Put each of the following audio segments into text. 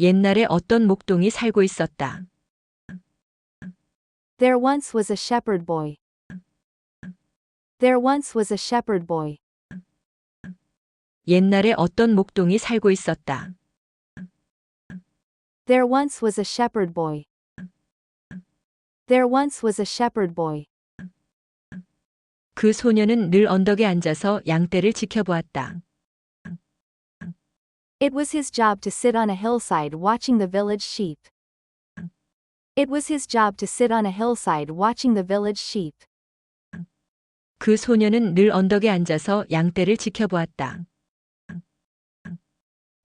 옛날에 어떤 목동이 살고 있었다. There once was a shepherd boy. There once was a shepherd boy. 옛날에 어떤 목동이 살고 있었다. There once was a shepherd boy. There once was a shepherd boy. 그 소녀는 늘 언덕에 앉아서 양떼를 지켜보았다. It was his job to sit on a hillside watching the village sheep. It was his job to sit on a hillside watching the village sheep. 그 소녀는 늘 언덕에 앉아서 양떼를 지켜보았다.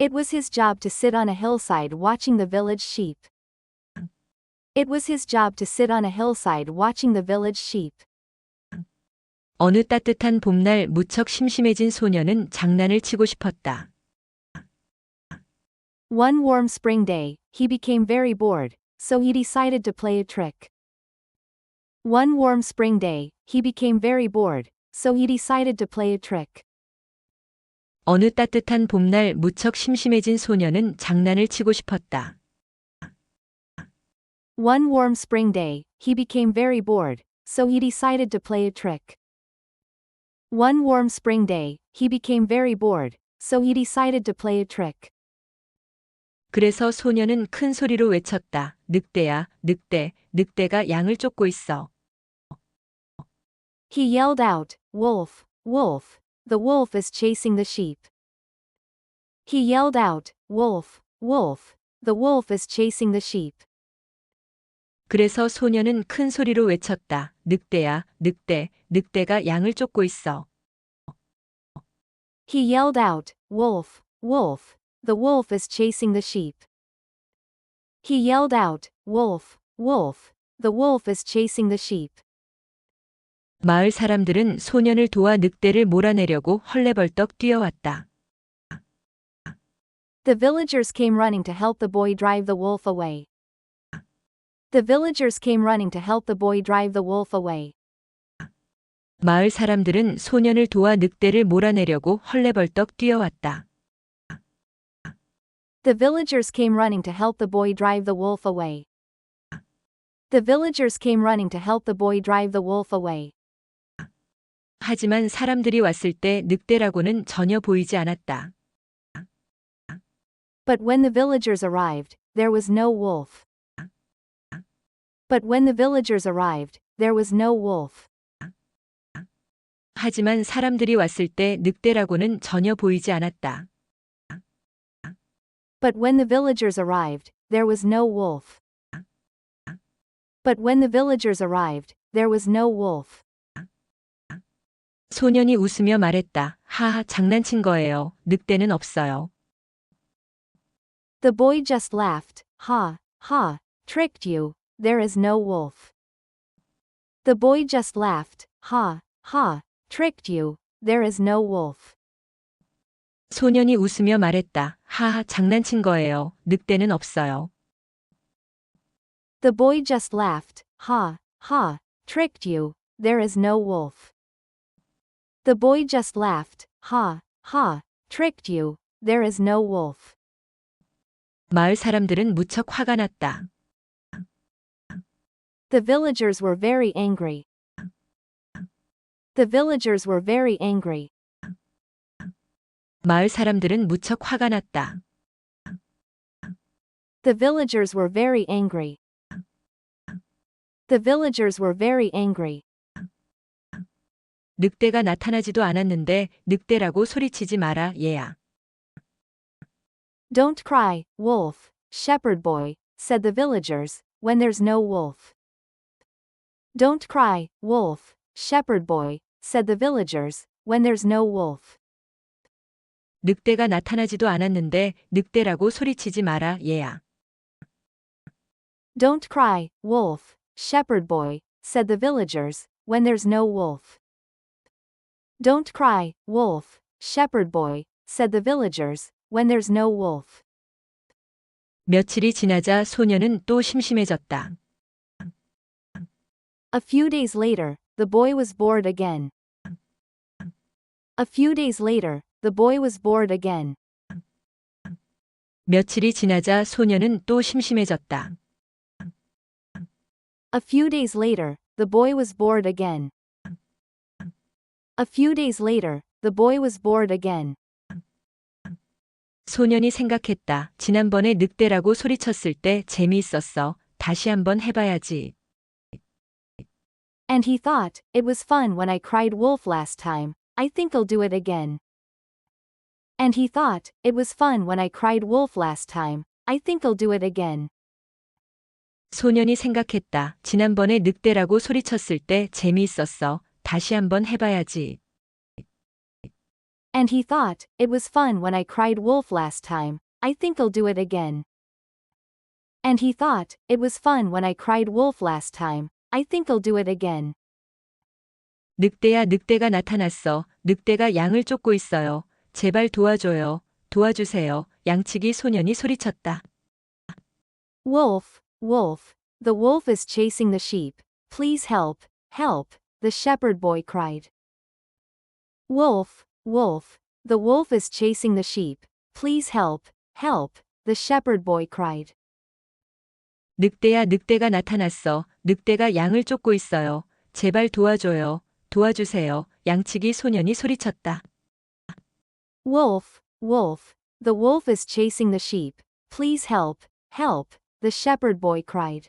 It was his job to sit on a hillside watching the village sheep. It was his job to sit on a hillside watching the village sheep. 어느 따뜻한 봄날 무척 심심해진 소녀는 장난을 치고 싶었다. One warm spring day, he became very bored, so he decided to play a trick. One warm spring day, he became very bored, so he decided to play a trick. 어느 따뜻한 봄날 무척 심심해진 소녀는 장난을 치고 싶었다. One warm spring day, he became very bored, so he decided to play a trick. One warm spring day, he became very bored, so he decided to play a trick. 그래서 소녀는 큰 소리로 외쳤다. 늑대야, 늑대, 늑대가 양을 쫓고 있어. He yelled out, Wolf, wolf, the wolf is chasing the sheep. He yelled out, Wolf, wolf, the wolf is chasing the sheep. 그래서 소녀는 큰 소리로 외쳤다. 늑대야, 늑대, 늑대가 양을 쫓고 있어. He yelled out, Wolf, wolf, the wolf is chasing the sheep. He yelled out, Wolf, wolf, the wolf is chasing the sheep. 마을 사람들은 소년을 도와 늑대를 몰아내려고 헐레벌떡 뛰어왔다. The villagers came running to help the boy drive the wolf away. The villagers came running to help the boy drive the wolf away. 마을 사람들은 소년을 도와 늑대를 몰아내려고 헐레벌떡 뛰어왔다. The villagers came running to help the boy drive the wolf away. The villagers came running to help the boy drive the wolf away. 하지만 사람들이 왔을 때 늑대라고는 전혀 보이지 않았다. But when the villagers arrived, there was no wolf. But when the villagers arrived, there was no wolf. 하지만 사람들이 왔을 때 늑대라고는 전혀 보이지 않았다. But when the villagers arrived, there was no wolf. But when the villagers arrived, there was no wolf. 소년이 웃으며 말했다. 하하, 장난친 거예요. 늑대는 없어요. The boy just laughed, ha, ha, tricked you, there is no wolf. The boy just laughed, ha, ha, tricked you, there is no wolf. 소년이 웃으며 말했다. 하하, 장난친 거예요. 늑대는 없어요. The boy just laughed, ha, ha, tricked you, there is no wolf. The boy just laughed, ha, ha, tricked you, there is no wolf. 마을 사람들은 무척 화가 났다. The villagers were very angry. The villagers were very angry. 마을 사람들은 무척 화가 났다. The villagers were very angry. The villagers were very angry. 늑대가 나타나지도 않았는데 늑대라고 소리치지 마라, 얘야. Don't cry, wolf, shepherd boy, said the villagers, when there's no wolf. Don't cry, wolf, shepherd boy, said the villagers, when there's no wolf. 늑대가 나타나지도 않았는데 늑대라고 소리치지 마라, 얘야. Don't cry, wolf, shepherd boy, said the villagers, when there's no wolf. Don't cry, wolf, shepherd boy, said the villagers, when there's no wolf. 며칠이 지나자 소녀는 또 심심해졌다. A few days later, the boy was bored again. A few days later, the boy was bored again. 며칠이 지나자 소녀는 또 심심해졌다. A few days later, the boy was bored again. A few days later, the boy was bored again. 소년이 생각했다. 지난번에 늑대라고 소리쳤을 때 재미있었어. 다시 한번 해봐야지. And he thought, it was fun when I cried wolf last time, I think I'll do it again. And he thought, it was fun when I cried wolf last time, I think I'll do it again. 소년이 생각했다. 지난번에 늑대라고 소리쳤을 때 재미있었어. 다시 한번 해봐야지. And he thought, it was fun when I cried wolf last time, I think I'll do it again. And he thought, it was fun when I cried wolf last time, I think I'll do it again. 늑대야 늑대가 나타났어. 늑대가 양을 쫓고 있어요. 제발 도와줘요. 도와주세요. 양치기 소년이 소리쳤다. Wolf, wolf, the wolf is chasing the sheep. Please help, help, the shepherd boy cried. Wolf, wolf, the wolf is chasing the sheep. Please help, help, the shepherd boy cried. 늑대야 늑대가 나타났어. 늑대가 양을 쫓고 있어요. 제발 도와줘요. 도와주세요. 양치기 소년이 소리쳤다. Wolf, wolf, the wolf is chasing the sheep. Please help, help, the shepherd boy cried.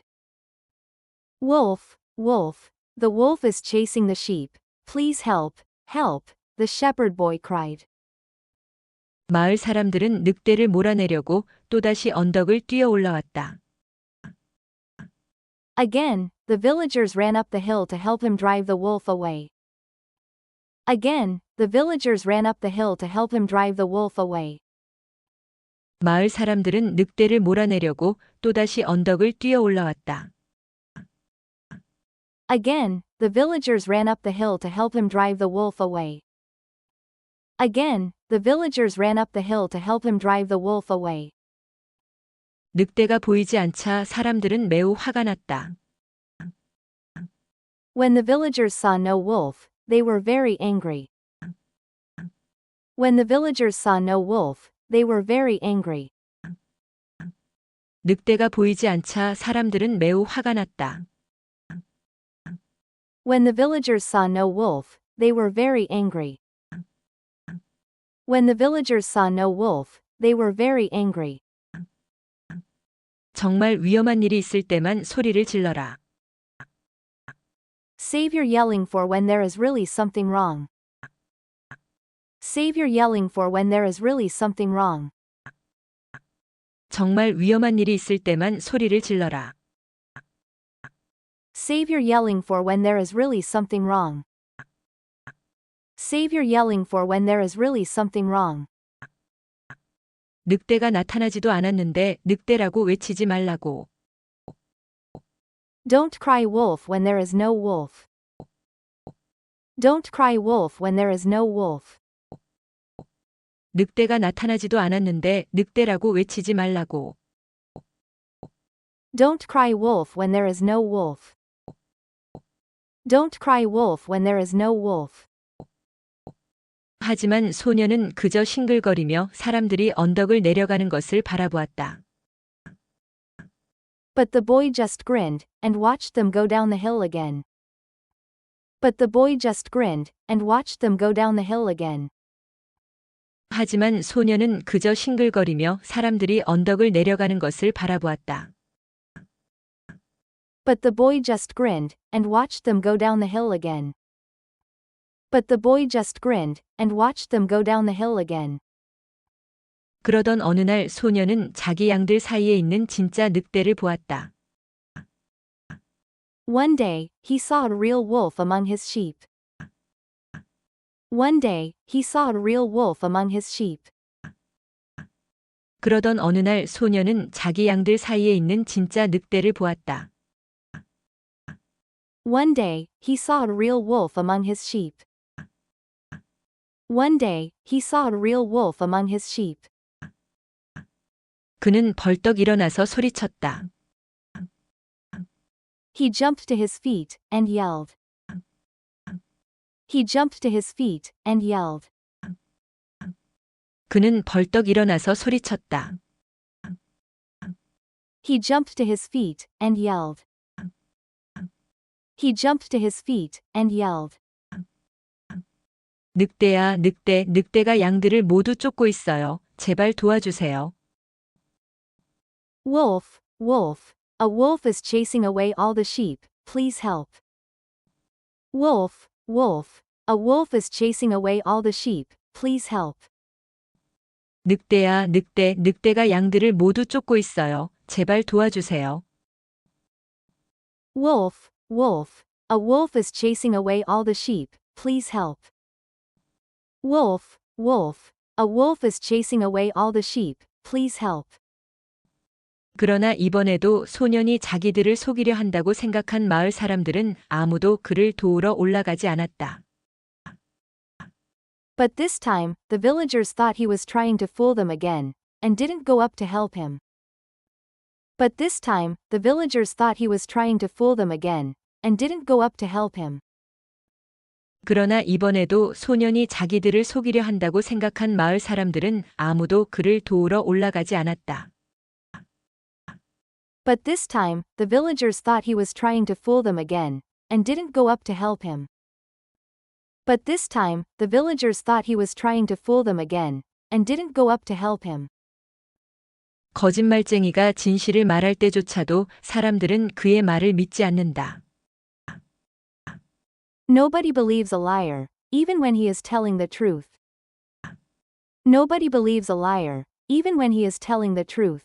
Wolf, wolf, the wolf is chasing the sheep. Please help, help, the shepherd boy cried. 마을 사람들은 늑대를 몰아내려고 또다시 언덕을 뛰어 올라왔다. Again, the villagers ran up the hill to help him drive the wolf away. Again, the villagers ran up the hill to help him drive the wolf away. 마을 사람들은 늑대를 몰아내려고 또다시 언덕을 뛰어 올라왔다. Again, the villagers ran up the hill to help him drive the wolf away. Again, the villagers ran up the hill to help him drive the wolf away. 늑대가 보이지 않자 사람들은 매우 화가 났다. When the villagers saw no wolf, they were very angry. When the villagers saw no wolf, they were very angry. 늑대가 보이지 않자 사람들은 매우 화가 났다. When the villagers saw no wolf, they were very angry. When the villagers saw no wolf, they were very angry. 정말 위험한 일이 있을 때만 소리를 질러라. Save your yelling for when there is really something wrong. Save your yelling for when there is really something wrong. 정말 위험한 일이 있을 때만 소리를 질러라. Save your yelling for when there is really something wrong. Save your yelling for when there is really something wrong. 늑대가 나타나지도 않았는데 늑대라고 외치지 말라고. Don't cry wolf when there is no wolf. Don't cry wolf when there is no wolf. 늑대가 나타나지도 않았는데 늑대라고 외치지 말라고. Don't cry wolf when there is no wolf. Don't cry wolf when there is no wolf. 하지만 소녀는 그저 싱글거리며 사람들이 언덕을 내려가는 것을 바라보았다. But the boy just grinned, and watched them go down the hill again. But the boy just grinned, and watched them go down the hill again. 하지만 소녀는 그저 싱글거리며 사람들이 언덕을 내려가는 것을 바라보았다. But the boy just grinned, and watched them go down the hill again. But the boy just grinned, and watched them go down the hill again. 그러던 어느 날 소녀는 자기 양들 사이에 있는 진짜 늑대를 보았다. One day, he saw a real wolf among his sheep. One day, he saw a real wolf among his sheep. 그러던 어느 날 소녀는 자기 양들 사이에 있는 진짜 늑대를 보았다. One day, he saw a real wolf among his sheep. One day, he saw a real wolf among his sheep. 그는 벌떡 일어나서 소리쳤다. He jumped to his feet, and yelled. He jumped to his feet, and yelled. 그는 벌떡 일어나서 소리쳤다. He jumped to his feet and yelled. He jumped to his feet and yelled. 늑대야, 늑대, 늑대가 양들을 모두 쫓고 있어요. 제발 도와주세요. Wolf, wolf, a wolf is chasing away all the sheep, please help. Wolf, wolf, a wolf is chasing away all the sheep, please help. 늑대야, 늑대, 늑대가 양들을 모두 쫓고 있어요. 제발 도와주세요. Wolf, wolf, a wolf is chasing away all the sheep, please help. Wolf, wolf, a wolf is chasing away all the sheep, please help. 그러나 이번에도 소년이 자기들을 속이려 한다고 생각한 마을 사람들은 아무도 그를 도우러 올라가지 않았다. But this time, the villagers thought he was trying to fool them again, and didn't go up to help him. But this time, the villagers thought he was trying to fool them again, and didn't go up to help him. 그러나 이번에도 소년이 자기들을 속이려 한다고 생각한 마을 사람들은 아무도 그를 도우러 올라가지 않았다. But this time, the villagers thought he was trying to fool them again, and didn't go up to help him. But this time, the villagers thought he was trying to fool them again, and didn't go up to help him. 거짓말쟁이가 진실을 말할 때조차도 사람들은 그의 말을 믿지 않는다. Nobody believes a liar, even when he is telling the truth. Nobody believes a liar, even when he is telling the truth.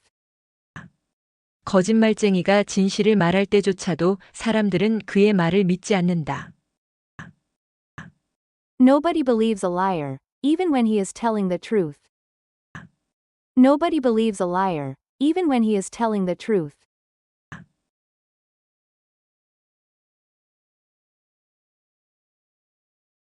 거짓말쟁이가 진실을 말할 때조차도 사람들은 그의 말을 믿지 않는다. Nobody believes a liar, even when he is telling the truth. Nobody believes a liar, even when he is telling the truth.